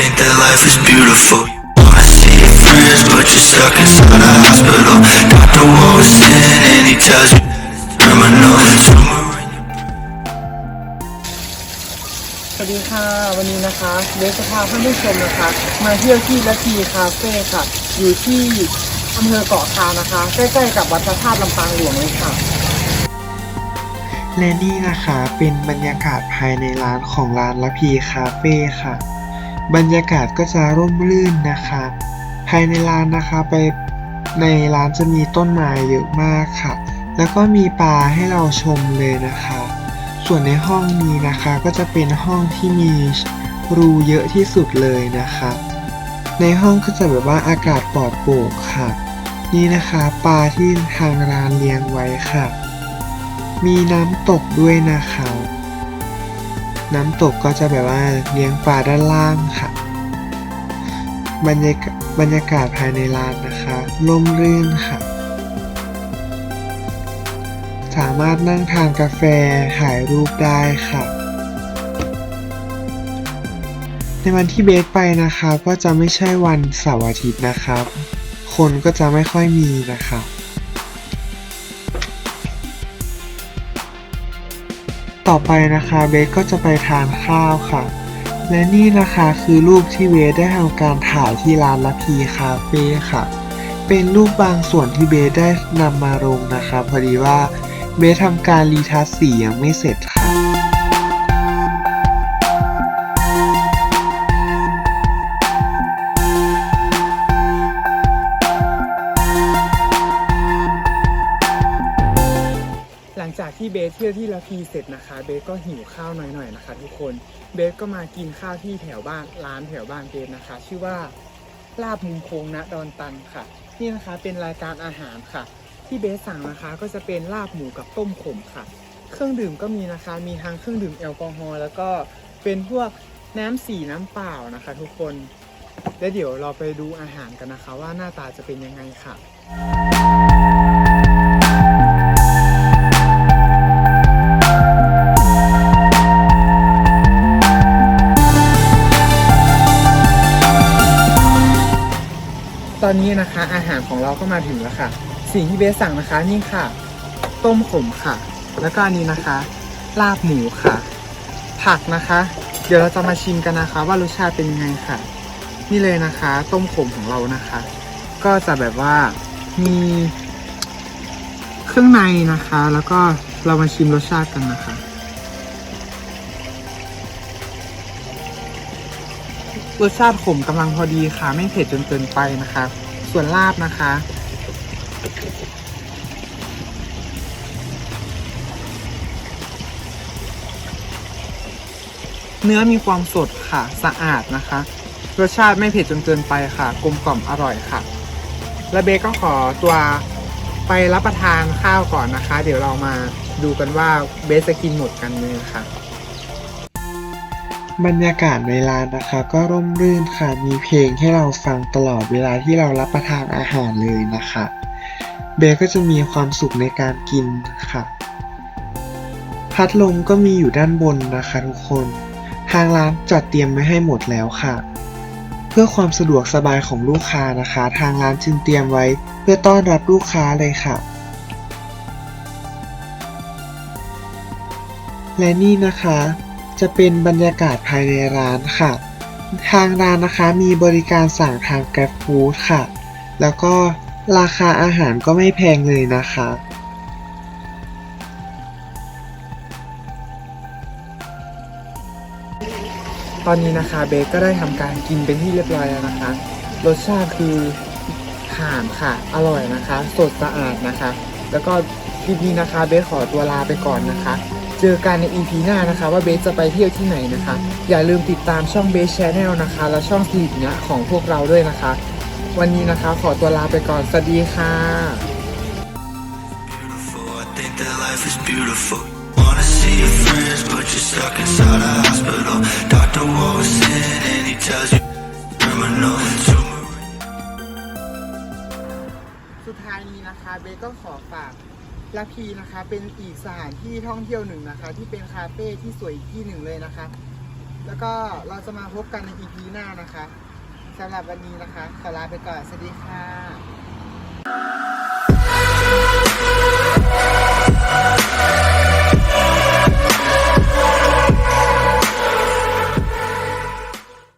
life is beautiful. You wanna see your friends, but you're stuck inside a hospital. Doctor walks in and he tells you that it's terminal. Tumor in your สวัสดีค่ะ วันนี้นะคะเบสจะพาท่านผู้ชมนะคะ มาเที่ยวที่ละทีคาเฟ่ค่ะ อยู่ที่อำเภอเกาะคานะคะ ใกล้ๆกับวัดพระธาตุลำปางหลวงเลยค่ะ และนี่นะคะเป็นบรรยากาศภายในร้านของร้านละพีคาเฟ่ค่ะ บรรยากาศก็จะร่มรื่นนะคะ ภายในร้านนะคะไปในร้านจะมีต้นไม้เยอะมากค่ะ แล้วก็มีปลาให้เราชมเลยนะคะ ส่วนในห้องนี้นะคะก็จะเป็นห้องที่มีรูเยอะที่สุดเลยนะคะ ในห้องก็จะแบบว่าอากาศปลอดโปร่งค่ะ นี่นะคะปลาที่ทางร้านเลี้ยงไว้ค่ะ มีน้ำตกด้วยนะคะ น้ำตกก็จะแบบว่าเลี้ยงปลาด้านล่างค่ะ บรรยากาศบรรยากาศภายในร้านนะคะร่มรื่นค่ะ สามารถนั่งทานกาแฟถ่ายรูปได้ค่ะ ในวันที่เบสไปนะคะก็จะไม่ใช่วันเสาร์อาทิตย์นะครับ คนก็จะไม่ค่อยมีนะครั ต่อไปนะคะเบสก็จะไปทานข้าวค่ะ และนี่นะคะคือรูปที่เบสได้ทำการถ่ายที่ร้านละพีคาเฟ่ค่ะ เป็นรูปบางส่วนที่เบสได้นำมาลงนะคะ พอดีว่าเบสทำการรีทัชสียังไม่เสร็จค่ะ งจากที่เบสเที่ยวที่ละพีเสร็จนะคะ เบสก็หิวข้าวหน่อยๆนะคะ ทุกคน เบสก็มากินข้าวที่แถวบ้านร้านแถวบ้านเบสนะคะ ชื่อว่าลาบมุมโค้งณดอนตันค่ะ นี่นะคะเป็นรายการอาหารค่ะ ที่เบสสั่งนะคะก็จะเป็นลาบหมูกับต้มขมค่ะ เครื่องดื่มก็มีนะคะ มีทั้งเครื่องดื่มแอลกอฮอล์แล้วก็เป็นพวกน้ำสีน้ำเปล่านะคะ ทุกคนแล้วเดี๋ยวเราไปดูอาหารกันนะคะ ว่าหน้าตาจะเป็นยังไงค่ะ ตอนนี้นะคะอาหารของเราก็มาถึงแล้วค่ะ สิ่งที่เบสสั่งนะคะนี่ค่ะ ต้มขมค่ะ แล้วก็อันนี้นะคะ ลาบหมูค่ะ ผักนะคะ เดี๋ยวเราจะมาชิมกันนะคะ ว่ารสชาติเป็นยังไงค่ะ นี่เลยนะคะ ต้มขมของเรานะคะ ก็จะแบบว่ามีเครื่องในนะคะ แล้วก็เรามาชิมรสชาติกันนะคะ รสชาติขมกำลังพอดีค่ะ ไม่เผ็ดจนเกินไปนะคะ ส่วนลาบนะคะ เนื้อมีความสดค่ะสะอาดนะคะ รสชาติไม่เผ็ดจนเกินไปค่ะ กลมกล่อมอร่อยค่ะ และเบก็ขอตัวไปรับประทานข้าวก่อนนะคะ เดี๋ยวเรามาดูกันว่าเบสจะกินหมดกันเลยค่ะ บรรยากาศในร้านนะคะ ก็ร่มรื่นค่ะ มีเพลงให้เราฟังตลอดเวลาที่เรารับประทานอาหารเลยนะคะ เบสก็จะมีความสุขในการกินค่ะ พัดลมก็มีอยู่ด้านบนนะคะทุกคน ทางร้านจัดเตรียมไว้ให้หมดแล้วค่ะ เพื่อความสะดวกสบายของลูกค้านะคะ ทางร้านจึงเตรียมไว้เพื่อต้อนรับลูกค้าเลยค่ะและนี่นะคะ จะเป็นบรรยากาศภายในร้านค่ะ ทางร้านนะคะมีบริการสั่งทาง Grab Food ค่ะ แล้วก็ราคาอาหารก็ไม่แพงเลยนะคะ ตอนนี้นะคะเบสก็ได้ทำการกินเป็นที่เรียบร้อยแล้วนะคะ รสชาติคือผ่านค่ะ อร่อยนะคะ สดสะอาดนะคะ แล้วก็คลิปนี้นะคะเบสขอตัวลาไปก่อนนะคะ เจอกันใน EP หน้านะคะ ว่าเบสจะไปเที่ยวที่ไหนนะคะ อย่าลืมติดตามช่องเบสชาแนลนะคะ และช่องสลิปเนี้ยของพวกเราด้วยนะคะ วันนี้นะคะขอตัวลาไปก่อน สวัสดีค่ะ beautiful. I think that life is beautiful. Wanna see your friends, but you're stuck inside a hospital. Doctor walks in and he tells you terminal tumor. สุดท้ายนี้นะคะ เบสก็ขอฝาก ละพีนะคะเป็นอีกสถานที่ท่องเที่ยวหนึ่งนะคะ ที่เป็นคาเฟ่ที่สวยอีกที่หนึ่งเลยนะคะ แล้วก็เราจะมาพบกันในอีพีหน้านะคะสำหรับวันนี้นะคะขอลาไปก่อนสวัสดีค่ะ